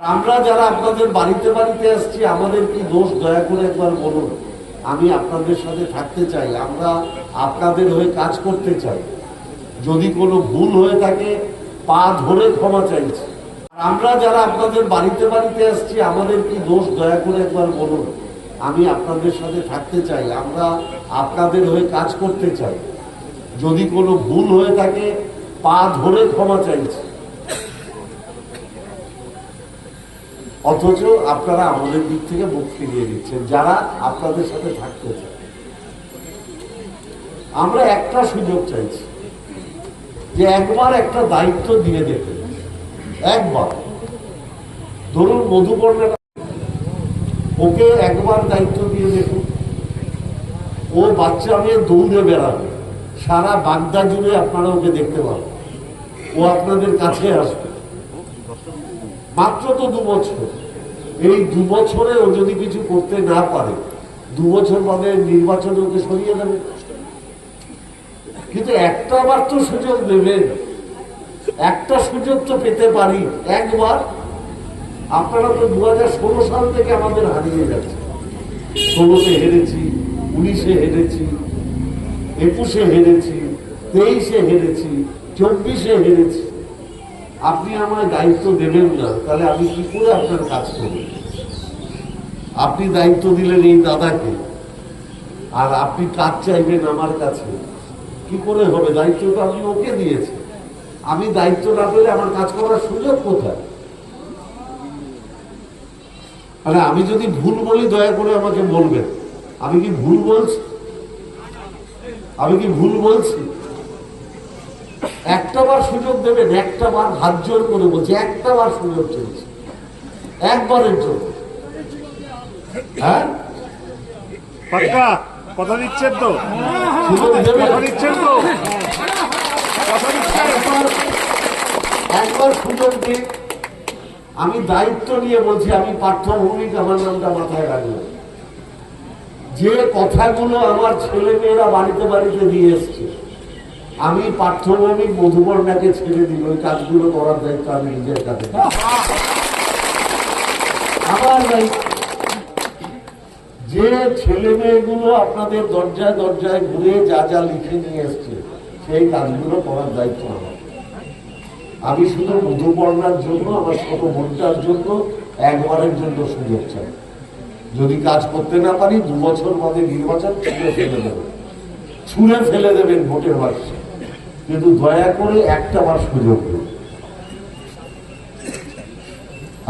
আমরা যারা আপনাদের বাড়িতে বাড়িতে আসছি, আমাদের কি দোষ? দয়া করে একবার বলুন। আমি আপনাদের সাথে থাকতে চাই, আমরা আপনাদের হয়ে কাজ করতে চাই। যদি কোনো ভুল হয়ে থাকে, পা ধরে ক্ষমা চাইছি। আমরা যারা আপনাদের বাড়িতে বাড়িতে আসছি, আমাদের কি দোষ? দয়া করে একবার বলুন। আমি আপনাদের সাথে থাকতে চাই, আমরা আপনাদের হয়ে কাজ করতে চাই। যদি কোনো ভুল হয়ে থাকে, পা ধরে ক্ষমা চাইছি। অথচ আপনারা আমাদের দিক থেকে মুখ ফিরিয়ে দিচ্ছেন, যারা আপনাদের সাথে থাকতে চায়। আমরা একটা সুযোগ চাইছি, যে একবার একটা দায়িত্ব দিয়ে দেখুন একবার। ধরুন মধুপর্ণা, ওকে একবার দায়িত্ব দিয়ে দেখুন। ও বাচ্চা মেয়ে দৌড়ে বেড়াবে। সারা বাগদা জুড়ে আপনারা ওকে দেখতে পাবেন। ও আপনাদের কাছে আসবে। মাত্র তো দু বছর। এই দু বছরে ও যদি কিছু করতে না পারে, দু বছর বাদে নির্বাচনে ওকে সরিয়ে দেবে। কিন্তু একটা বার তো সুযোগ দেবেন একটা সুযোগ তো পেতে পারি। একবার আপনারা তো দু সাল থেকে আমাদের হারিয়ে যাচ্ছে। ষোলোতে হেরেছি, উনিশে হেরেছি, একুশে হেরেছি, তেইশে হেরেছি, চব্বিশে হেরেছি। আপনি আমায় দায়িত্ব দেবেন না, তাহলে আমি কি করে আপনার কাজ করব? আপনি দায়িত্ব দিলেন এই দাদাকে, আর আপনি কাজ চাইবেন আমার কাছে। কি করে হবে? দায়িত্বটা আপনি ওকে দিয়েছেন। আমি দায়িত্ব না পেলে আমার কাজ করার সুযোগ কোথায়? মানে আমি যদি ভুল বলি, দয়া করে আমাকে বলবেন। আমি কি ভুল বলছি? আমি কি ভুল বলছি? একটা বার সুযোগ দেবেন একটা বার হাত জোর করে বলছি একটা বার সুযোগ চলছে একবারের জন্য। হ্যাঁ? কথা দিচ্ছেন তো? কথা দিচ্ছেন তো? কথা দিচ্ছেন। একবার সুযোগ দিন আমি দায়িত্ব নিয়ে বলছি আমি পাঠ্যভূমিক আমার নামটা মাথায় রাখলাম যে কথাগুলো আমার ছেলে মেয়েরা বাড়িতে বাড়িতে দিয়ে এসছে আমি পাঠ্যভূমিক মধুবর্ণাকে ছেড়ে দিই, ওই কাজগুলো করার দায়িত্ব আমি নিজের কাছে আমার দায়িত্ব যে ছেলে মেয়েগুলো আপনাদের দরজায় দরজায় ঘুরে যা যা লিখে নিয়ে এসছে, সেই কাজগুলো করার দায়িত্ব আমার। আমি শুধু মধুপর্ণার জন্য, আমার ছোট বোনটার জন্য, একবারের জন্য সুযোগ চাই। যদি কাজ করতে না পারি, দু বছর বাদে নির্বাচন, ছুঁড়ে ফেলে দেবেন। ছুঁড়ে ফেলে দেবেন ভোটের বাক্সে কিন্তু দয়া করে একটা বার সুযোগ দিন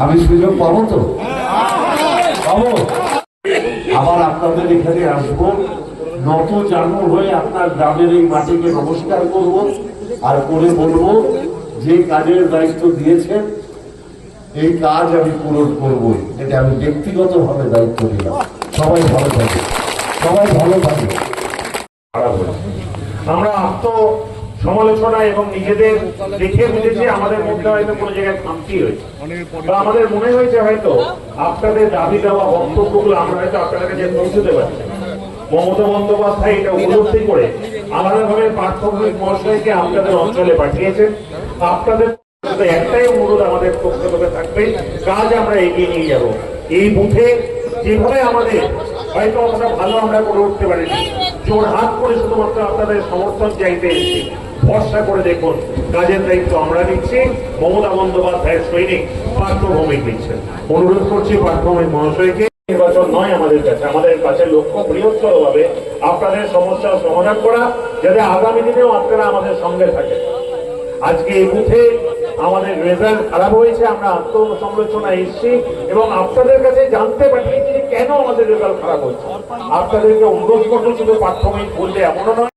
আমি সুযোগ পাবো তো? পাবো। আবার আপনাদের এখানে আসব। নত জানু হয়ে আপনার গ্রামের এই মাটিকে নমস্কার করব আর করে বলব যে কাজের দায়িত্ব দিয়েছেন, এই কাজ আমি পূরণ করবই। এটা আমি ব্যক্তিগতভাবে দায়িত্ব নিলাম। সবাই ভালো থাকে সবাই ভালো থাকে আমরা আত্ম সমালোচনা এবং নিজেদের দেখে বুঝেছি আমাদের মধ্যে হয়তো কোনো জায়গায় খামতি হয়েছে। বা আমাদের মনে হয়েছে হয়তো আপনাদের দাবি দেওয়া বক্তব্যগুলো আমরা হয়তো আপনাদের কাছে পৌঁছতে পারছি। মমতা বন্দ্যোপাধ্যায় এটা উপলব্ধি করে আলাদাভাবে প্রাথমিক মহাশয়কে আপনাদের অঞ্চলে পাঠিয়েছেন। আপনাদের একটাই অনুরোধ আমাদের পক্ষ থেকে থাকবে, কাজ আমরা এগিয়ে নিয়ে যাব। এই বুথে যেভাবে আমাদের হয়তো অতটা ভালো আমরা করে উঠতে পারিনি জোর হাত করে শুধুমাত্র আপনাদের সমর্থন চাইতে এসেছি। ভরসা করে দেখুন। কাজের দায়িত্ব আমরা নিচ্ছি, মমতা বন্দ্যোপাধ্যায়ের সৈনিক পাঠ্যভূমিক নিচ্ছেন। অনুরোধ করছি পাঠ্যভূমিক মহাশয়কে, নির্বাচন নয় আমাদের কাছে আমাদের কাছে লক্ষ্য আপনাদের সমস্যার সমাধান করা, যাতে আগামী দিনেও আপনারা আমাদের সঙ্গে থাকেন। আজকে এই বুথে আমাদের রেজাল্ট খারাপ হয়েছে, আমরা আত্মসমালোচনা এসেছি এবং আপনাদের কাছে জানতে পাঠিয়েছি কেন আমাদের রেজাল্ট খারাপ হচ্ছে। আপনাদেরকে অনুরোধ করব শুধু প্রাথমিক বললে এমনও নয়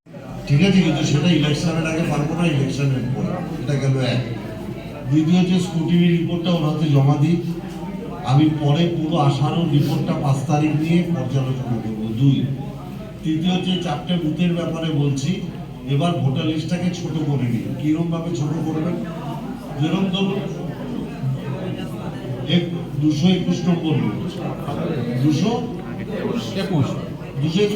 ঠিক আছে, কিন্তু সেটা ইলেকশনের আগে পারব না ইলেকশনের পরে। এটা গেল এক। দ্বিতীয় হচ্ছে স্কুটিনি রিপোর্টটা ওর হাতে জমা দিই আমি পরে পুরো আসারও রিপোর্টটা পাঁচ তারিখ নিয়ে পর্যালোচনা করব, দুই। তৃতীয় হচ্ছে চারটে বুথের ব্যাপারে বলছি, এবার ভোটার লিস্টটাকে ছোট করে নিন। কিরম ভাবে ছোট করবেন? যেরকম ধরুন দুশো একুশ নম্বর। দুশো একুশ। করে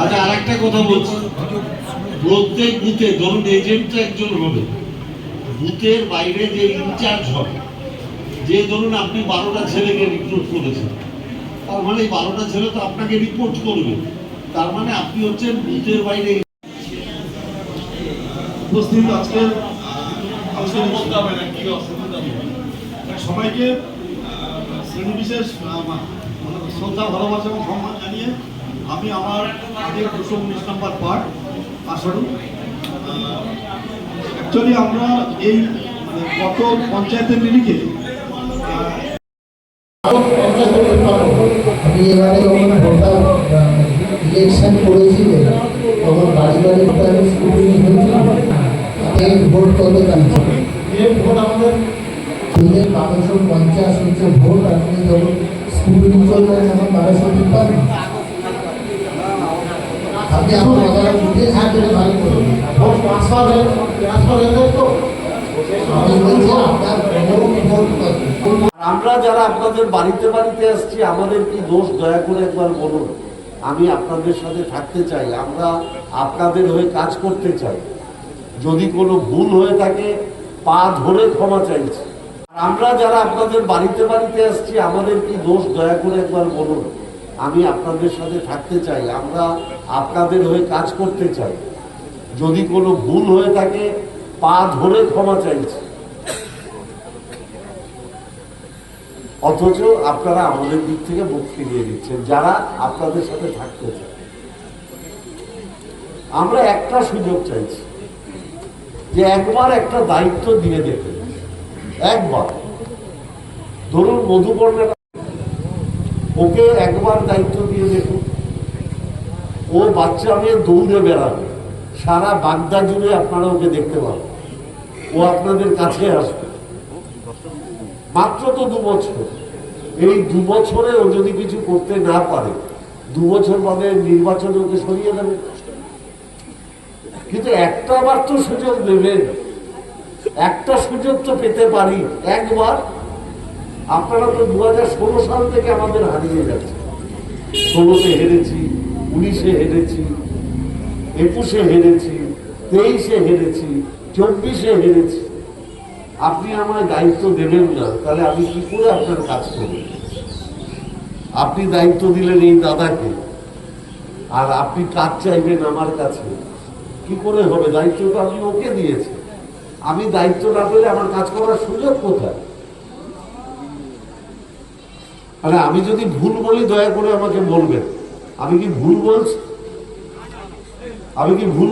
আচ্ছা আর একটা কথা বলছি। প্রত্যেক বুথে, ধরুন এজেন্ট একজন হবে। বুথের বাইরে যে ইনচার্জ হবে যে ধরুন আপনি বারোটা ছেলেকে রিক্রুট করেছেন, তার মানে বারোটা ছেলে তো আপনাকে রিপোর্ট করবে। তার মানে আপনি হচ্ছেন বুথের বাইরে উপস্থিত আজকের অসুবিধা সবাইকে শ্রেণি বিশেষ শ্রদ্ধা ভালোবাসা এবং সম্মান জানিয়ে আমি আমার আগের দুশো উনিশ নম্বর পার্ট আসারু অ্যাকচুয়ালি আমরা এই মানে গত পঞ্চায়েতের নিরিখে আমি এবারে যখন ভোটার ইলেকশন করেছিলেন তখন বাড়ি বাড়ি ভোটার স্কুটিনি হয়েছিল। এই ভোট কত দাঁড়িয়েছে এই ভোট আমাদের দিনে বারোশো পঞ্চাশ হচ্ছে ভোট আপনি যখন স্কুটিনি করলেন তখন বারোশো আপনি ভালো ভোট ট্রান্সফার হয়ে ট্রান্সফার হয়ে তো। কত? আমরা যারা আপনাদের বাড়িতে বাড়িতে আসছি আমাদের কি দোষ? দয়া করে একবার বলুন। আমি আপনাদের সাথে থাকতে চাই আমরা আপনাদের হয়ে কাজ করতে চাই। যদি কোনো ভুল হয়ে থাকে, পা ধরে ক্ষমা চাইছি। আমরা যারা আপনাদের বাড়িতে বাড়িতে আসছি, আমাদের কি দোষ দয়া করে একবার বলুন। আমি আপনাদের সাথে থাকতে চাই, আমরা আপনাদের হয়ে কাজ করতে চাই। যদি কোনো ভুল হয়ে থাকে, পা ধরে ক্ষমা চাইছি। অথচ আপনারা আমাদের দিক থেকে মুখ ফিরিয়ে দিচ্ছেন, যারা আপনাদের সাথে থাকতে চায়। আমরা একটা সুযোগ চাইছি। যে একবার একটা দায়িত্ব দিয়ে দেখে একবার। ধরুন মধুপর্ণা ওকে একবার দায়িত্ব দিয়ে দেখুন ও বাচ্চা মেয়ে দৌড়ে বেড়াবে। সারা বাগদা জুড়ে আপনারা ওকে দেখতে পাবেন। ও আপনাদের কাছে আসবে। মাত্র তো দু বছর। এই দু বছরে ও যদি কিছু করতে না পারে, দু বছর বাদে নির্বাচনে ওকে সরিয়ে দেবে। কিন্তু একটা বার তো সুযোগ দেবেন। একটা সুযোগ তো পেতে পারি। একবার আপনারা তো দু হাজার ষোলো সাল থেকে আমাদের হারিয়ে যাচ্ছে। ষোলোতে হেরেছি, উনিশে হেরেছি, একুশে হেরেছি, তেইশে হেরেছি, চব্বিশে হেরেছি। আপনি আমায় দায়িত্ব দেবেন না, তাহলে আমি কি করে আপনার কাজ করব? আপনি দায়িত্ব দিলেন এই দাদাকে। আর আপনি কাজ চাইবেন আমার কাছে। কি করে হবে? দায়িত্বটা আমি ওকে দিয়েছি। আমি দায়িত্ব না পেলে আমার কাজ করার সুযোগ কোথায়? আরে আমি যদি ভুল বলি, দয়া করে আমাকে বলবেন। আমি কি ভুল বলছি? আমি কি ভুল